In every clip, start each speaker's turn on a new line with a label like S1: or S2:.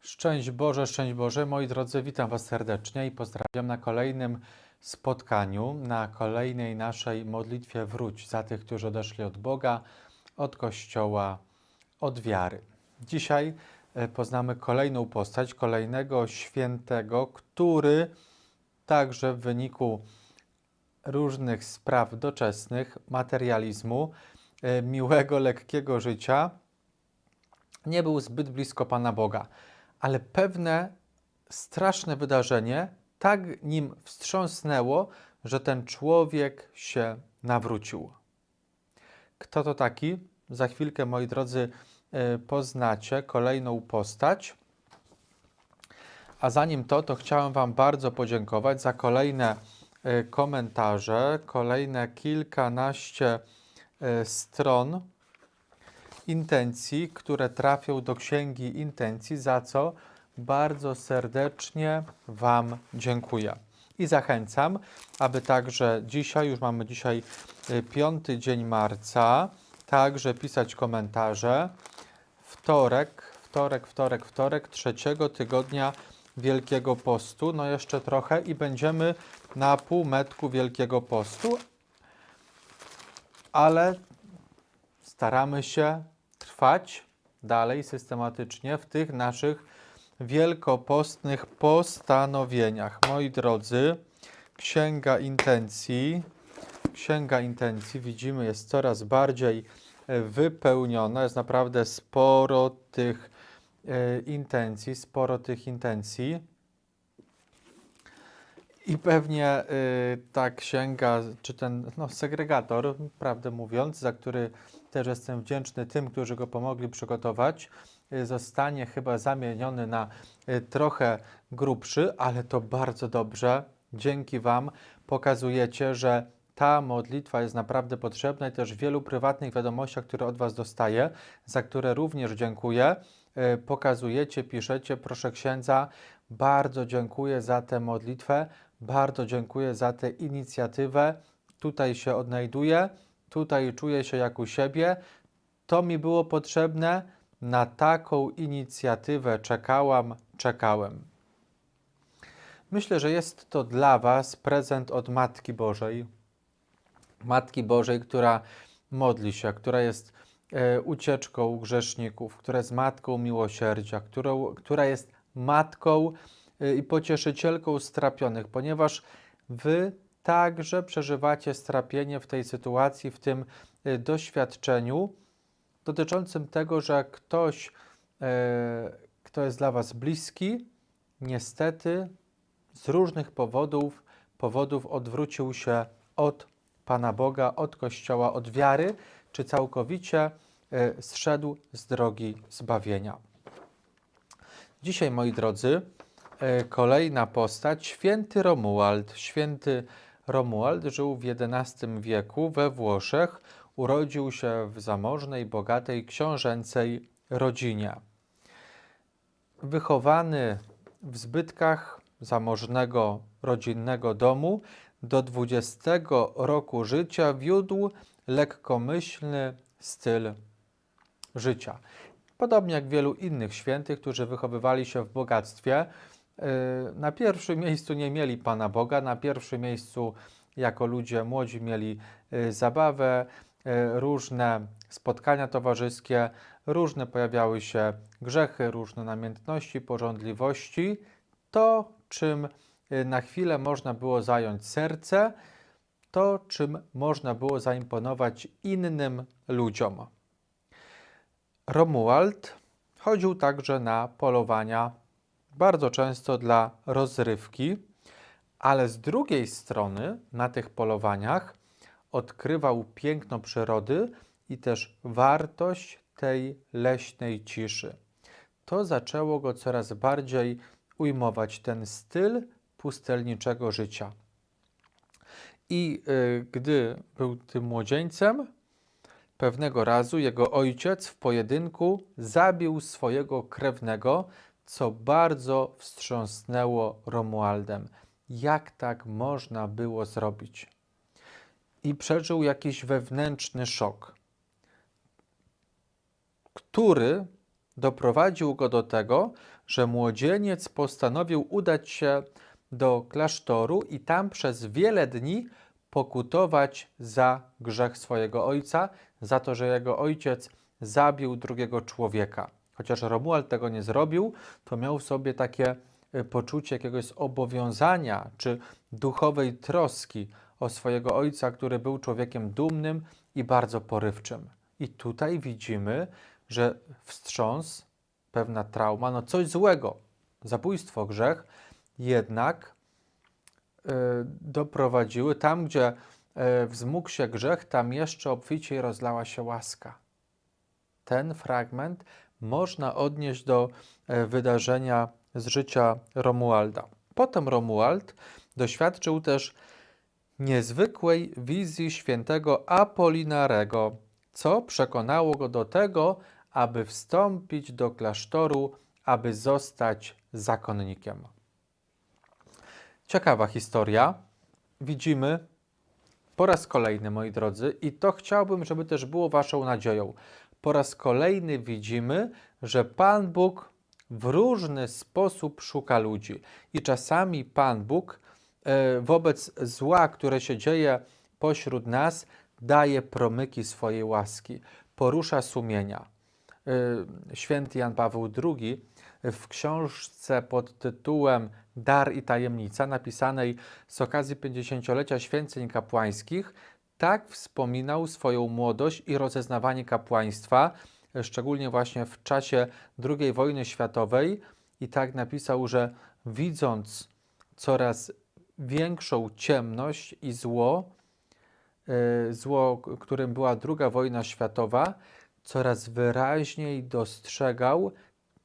S1: Szczęść Boże, szczęść Boże. Moi drodzy, witam Was serdecznie i pozdrawiam na kolejnym spotkaniu, na kolejnej naszej modlitwie Wróć za tych, którzy odeszli od Boga, od Kościoła, od wiary. Dzisiaj e, poznamy kolejną postać, kolejnego świętego, który także w wyniku różnych spraw doczesnych, materializmu, e, miłego, lekkiego życia, nie był zbyt blisko Pana Boga ale pewne straszne wydarzenie tak nim wstrząsnęło, że ten człowiek się nawrócił. Kto to taki? Za chwilkę, moi drodzy, poznacie kolejną postać. A zanim to, to chciałem Wam bardzo podziękować za kolejne e, komentarze, kolejne kilkanaście e, stron intencji, które trafią do księgi intencji, za co bardzo serdecznie Wam dziękuję. I zachęcam, aby także dzisiaj, już mamy dzisiaj y, piąty dzień marca, także pisać komentarze. Wtorek, wtorek, wtorek, wtorek, trzeciego tygodnia Wielkiego Postu. No jeszcze trochę i będziemy na półmetku Wielkiego Postu, ale staramy się trwać dalej systematycznie w tych naszych wielkopostnych postanowieniach. Moi drodzy, Księga Intencji, Księga Intencji, widzimy, jest coraz bardziej wypełniona. Jest naprawdę sporo tych e, intencji, sporo tych intencji. I pewnie y, ta księga, czy ten no, segregator, prawdę mówiąc, za który też jestem wdzięczny tym, którzy go pomogli przygotować, zostanie chyba zamieniony na trochę grubszy, ale to bardzo dobrze. Dzięki Wam pokazujecie, że ta modlitwa jest naprawdę potrzebna i też w wielu prywatnych wiadomościach, które od Was dostaję, za które również dziękuję, pokazujecie, piszecie, proszę księdza, bardzo dziękuję za tę modlitwę. Bardzo dziękuję za tę inicjatywę. Tutaj się odnajduję, tutaj czuję się jak u siebie. To mi było potrzebne. Na taką inicjatywę czekałam, czekałem. Myślę, że jest to dla Was prezent od Matki Bożej. Matki Bożej, która modli się, która jest e, ucieczką grzeszników, która jest matką miłosierdzia, którą, która jest matką Y, i pocieszycielką strapionych, ponieważ wy także przeżywacie strapienie w tej sytuacji, w tym y, doświadczeniu dotyczącym tego, że ktoś, e, kto jest dla was bliski, niestety z różnych powodów, powodów odwrócił się od Pana Boga, od Kościoła, od wiary, czy całkowicie e, zszedł z drogi zbawienia. Dzisiaj, moi drodzy, E, kolejna postać, święty Romuald. Święty Romuald żył w XI wieku we Włoszech. Urodził się w zamożnej, bogatej, książęcej rodzinie. Wychowany w zbytkach zamożnego, rodzinnego domu, do 20 roku życia wiódł lekkomyślny styl życia. Podobnie jak wielu innych świętych, którzy wychowywali się w bogactwie, E, na pierwszym miejscu nie mieli Pana Boga, na pierwszym miejscu jako ludzie młodzi mieli e, zabawę, e, różne spotkania towarzyskie, różne pojawiały się grzechy, różne namiętności, porządliwości. To, czym na chwilę można było zająć serce, to, czym można było zaimponować innym ludziom. Romuald chodził także na polowania bardzo często dla rozrywki, ale z drugiej strony na tych polowaniach odkrywał piękno przyrody i też wartość tej leśnej ciszy. To zaczęło go coraz bardziej ujmować ten styl pustelniczego życia. I y, gdy był tym młodzieńcem, Pewnego razu jego ojciec w pojedynku zabił swojego krewnego, co bardzo wstrząsnęło Romualdem. Jak tak można było zrobić? I przeżył jakiś wewnętrzny szok, który doprowadził go do tego, że młodzieniec postanowił udać się do klasztoru i tam przez wiele dni pokutować za grzech swojego ojca, za to, że jego ojciec zabił drugiego człowieka. Chociaż Romuald tego nie zrobił, to miał w sobie takie y, poczucie jakiegoś zobowiązania czy duchowej troski o swojego ojca, który był człowiekiem dumnym i bardzo porywczym. I tutaj widzimy, że wstrząs, pewna trauma, no coś złego, zabójstwo, grzech, jednak y, doprowadziły tam, gdzie y, wzmógł się grzech, tam jeszcze obficiej rozlała się łaska. Ten fragment można odnieść do y, wydarzenia z życia Romualda. Potem Romuald doświadczył też niezwykłej wizji świętego Apolinarego, co przekonało go do tego, aby wstąpić do klasztoru, aby zostać zakonnikiem. Ciekawa historia. Widzimy po raz kolejny, moi drodzy, i to chciałbym, żeby też było Waszą nadzieją. Po raz kolejny widzimy, że Pan Bóg w różny sposób szuka ludzi. I czasami Pan Bóg e, wobec zła, które się dzieje pośród nas, daje promyki swojej łaski, porusza sumienia. E, święty Jan Paweł II w książce pod tytułem Dar i Tajemnica, napisanej z okazji 50-lecia święceń kapłańskich, tak wspominał swoją młodość i rozeznawanie kapłaństwa, szczególnie właśnie w czasie II wojny światowej. I tak napisał, że widząc coraz większą ciemność i zło, e, zło, którym była II wojna światowa, coraz wyraźniej dostrzegał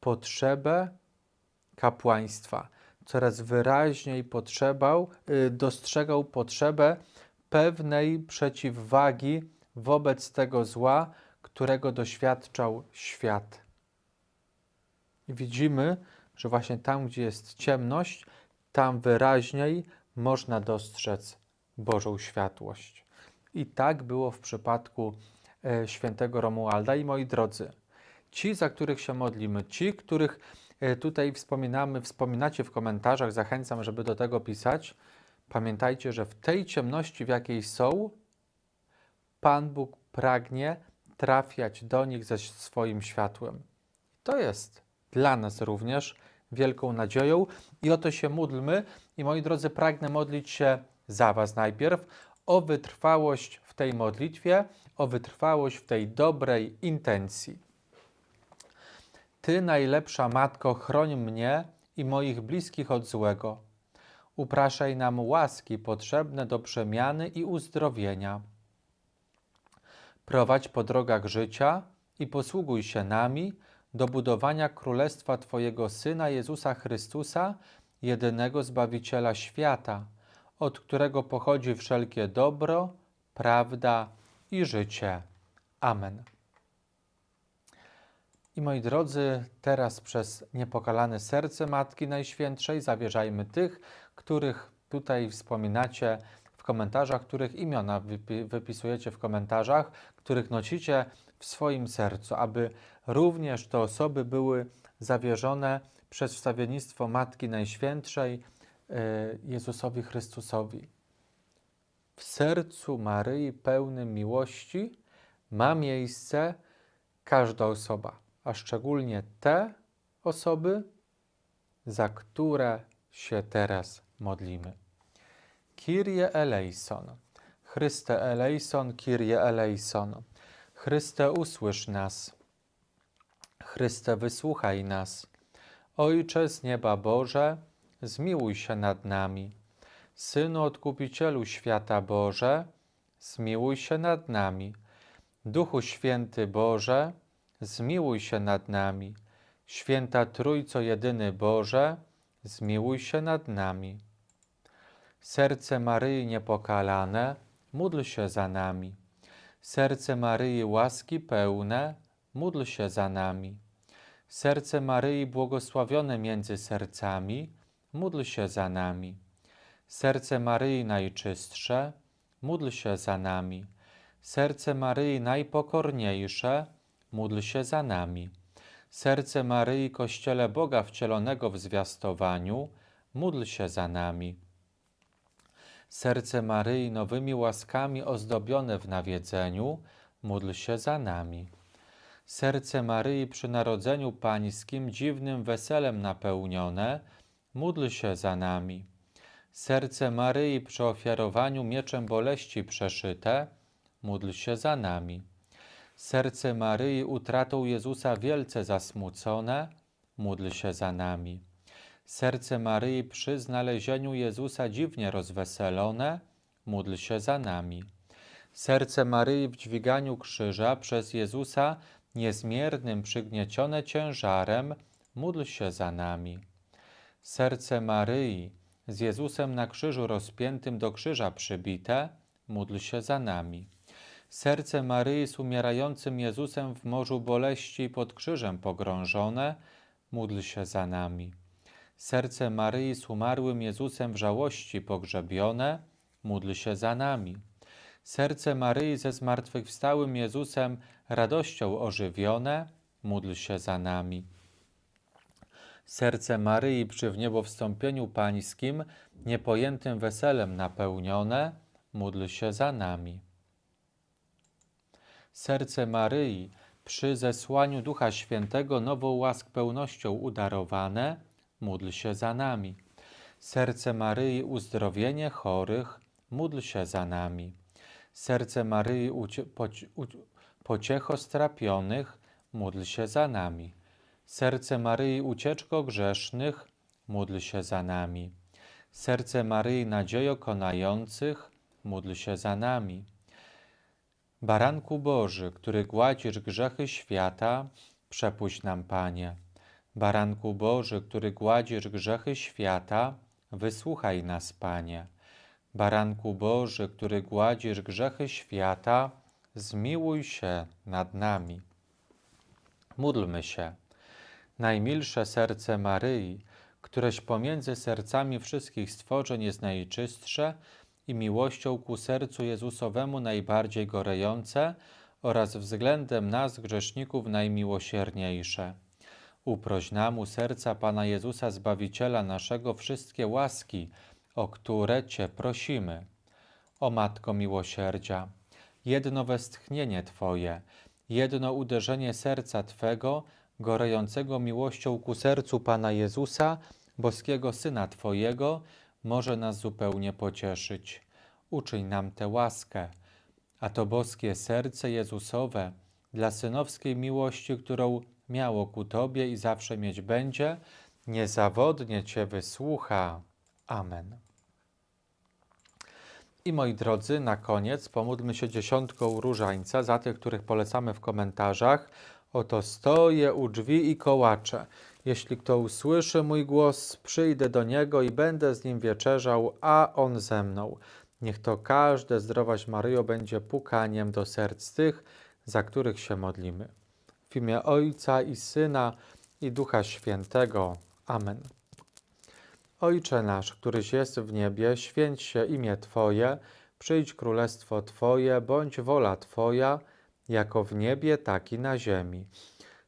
S1: potrzebę kapłaństwa. Coraz wyraźniej potrzebał, y, dostrzegał potrzebę pewnej przeciwwagi wobec tego zła, którego doświadczał świat. Widzimy, że właśnie tam, gdzie jest ciemność, tam wyraźniej można dostrzec Bożą światłość. I tak było w przypadku e, świętego Romualda. I moi drodzy, ci, za których się modlimy, ci, których e, tutaj wspominamy, wspominacie w komentarzach, zachęcam, żeby do tego pisać. Pamiętajcie, że w tej ciemności, w jakiej są, Pan Bóg pragnie trafiać do nich ze swoim światłem. To jest dla nas również wielką nadzieją i o to się módlmy. I moi drodzy, pragnę modlić się za Was najpierw o wytrwałość w tej modlitwie, o wytrwałość w tej dobrej intencji. Ty, najlepsza Matko, chroń mnie i moich bliskich od złego. Upraszaj nam łaski potrzebne do przemiany i uzdrowienia. Prowadź po drogach życia i posługuj się nami do budowania Królestwa Twojego Syna Jezusa Chrystusa, jedynego Zbawiciela świata, od którego pochodzi wszelkie dobro, prawda i życie. Amen. I moi drodzy, teraz przez niepokalane serce Matki Najświętszej zawierzajmy tych, których tutaj wspominacie w komentarzach, których imiona wypisujecie w komentarzach, których nosicie w swoim sercu, aby również te osoby były zawierzone przez wstawiennictwo Matki Najświętszej e, Jezusowi Chrystusowi. W sercu Maryi pełnym miłości ma miejsce każda osoba a szczególnie te osoby, za które się teraz modlimy. Kyrie eleison. Chryste eleison, Kyrie eleison. Chryste usłysz nas. Chryste wysłuchaj nas. Ojcze z nieba Boże, zmiłuj się nad nami. Synu Odkupicielu świata Boże, zmiłuj się nad nami. Duchu Święty Boże, zmiłuj się nad nami. Święta Trójco Jedyny Boże, zmiłuj się nad nami. Serce Maryi niepokalane, módl się za nami. Serce Maryi łaski pełne, módl się za nami. Serce Maryi błogosławione między sercami, módl się za nami. Serce Maryi najczystsze, módl się za nami. Serce Maryi najpokorniejsze, módl się za nami. Serce Maryi Kościele Boga wcielonego w zwiastowaniu, módl się za nami. Serce Maryi nowymi łaskami ozdobione w nawiedzeniu, módl się za nami. Serce Maryi przy Narodzeniu Pańskim dziwnym weselem napełnione, módl się za nami. Serce Maryi przy ofiarowaniu mieczem boleści przeszyte, módl się za nami. Serce Maryi utratą Jezusa wielce zasmucone, módl się za nami. Serce Maryi przy znalezieniu Jezusa dziwnie rozweselone, módl się za nami. Serce Maryi w dźwiganiu krzyża przez Jezusa niezmiernym przygniecione ciężarem, módl się za nami. Serce Maryi z Jezusem na krzyżu rozpiętym do krzyża przybite, módl się za nami. Serce Maryi z umierającym Jezusem w morzu boleści pod krzyżem pogrążone, módl się za nami. Serce Maryi z umarłym Jezusem w żałości pogrzebione, módl się za nami. Serce Maryi ze zmartwychwstałym Jezusem radością ożywione, módl się za nami. Serce Maryi przy wniebowstąpieniu Pańskim niepojętym weselem napełnione, módl się za nami. Serce Maryi przy zesłaniu Ducha Świętego nową łask pełnością udarowane, módl się za nami. Serce Maryi uzdrowienie chorych, módl się za nami. Serce Maryi pociecho strapionych, módl się za nami. Serce Maryi ucieczko grzesznych, módl się za nami. Serce Maryi nadziejo konających, módl się za nami. Baranku Boży, który gładzisz grzechy świata, przepuść nam, Panie. Baranku Boży, który gładzisz grzechy świata, wysłuchaj nas, Panie. Baranku Boży, który gładzisz grzechy świata, zmiłuj się nad nami. Módlmy się. Najmilsze serce Maryi, któreś pomiędzy sercami wszystkich stworzeń jest najczystsze i miłością ku sercu Jezusowemu najbardziej gorejące oraz względem nas, grzeszników, najmiłosierniejsze. Uproś nam u serca Pana Jezusa, Zbawiciela naszego, wszystkie łaski, o które Cię prosimy. O Matko Miłosierdzia, jedno westchnienie Twoje, jedno uderzenie serca Twego, gorejącego miłością ku sercu Pana Jezusa, boskiego Syna Twojego, może nas zupełnie pocieszyć. Uczyń nam tę łaskę, a to boskie serce Jezusowe, dla synowskiej miłości, którą miało ku Tobie i zawsze mieć będzie, niezawodnie Cię wysłucha. Amen. I moi drodzy, na koniec pomódlmy się dziesiątką różańca za tych, których polecamy w komentarzach. Oto stoję u drzwi i kołaczę. Jeśli kto usłyszy mój głos, przyjdę do niego i będę z nim wieczerzał, a on ze mną. Niech to każde zdrowaś Maryjo będzie pukaniem do serc tych, za których się modlimy. W imię Ojca i Syna i Ducha Świętego. Amen. Ojcze nasz, któryś jest w niebie, święć się imię Twoje, przyjdź królestwo Twoje, bądź wola Twoja, jako w niebie, tak i na ziemi.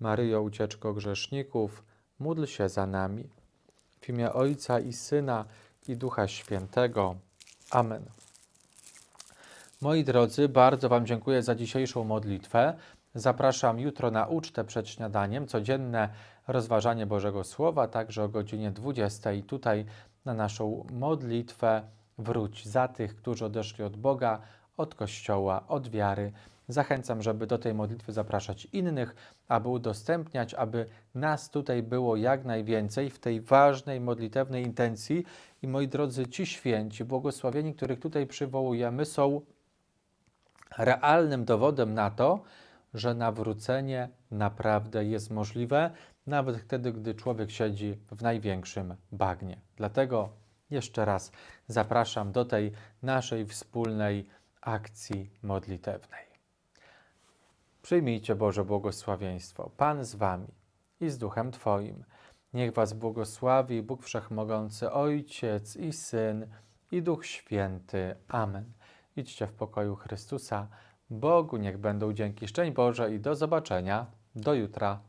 S1: Maryjo, ucieczko grzeszników, módl się za nami. W imię Ojca i Syna i Ducha Świętego. Amen. Moi drodzy, bardzo Wam dziękuję za dzisiejszą modlitwę. Zapraszam jutro na ucztę przed śniadaniem, codzienne rozważanie Bożego Słowa, także o godzinie 20 tutaj na naszą modlitwę Wróć za tych, którzy odeszli od Boga, od Kościoła, od wiary. Zachęcam, żeby do tej modlitwy zapraszać innych, aby udostępniać, aby nas tutaj było jak najwięcej w tej ważnej modlitewnej intencji. I moi drodzy, ci święci, błogosławieni, których tutaj przywołujemy, są realnym dowodem na to, że nawrócenie naprawdę jest możliwe, nawet wtedy, gdy człowiek siedzi w największym bagnie. Dlatego jeszcze raz zapraszam do tej naszej wspólnej akcji modlitewnej. Przyjmijcie Boże błogosławieństwo. Pan z Wami i z Duchem Twoim. Niech Was błogosławi Bóg Wszechmogący, Ojciec i Syn i Duch Święty. Amen. Idźcie w pokoju Chrystusa. Bogu niech będą dzięki. Szczęść Boże i do zobaczenia. Do jutra.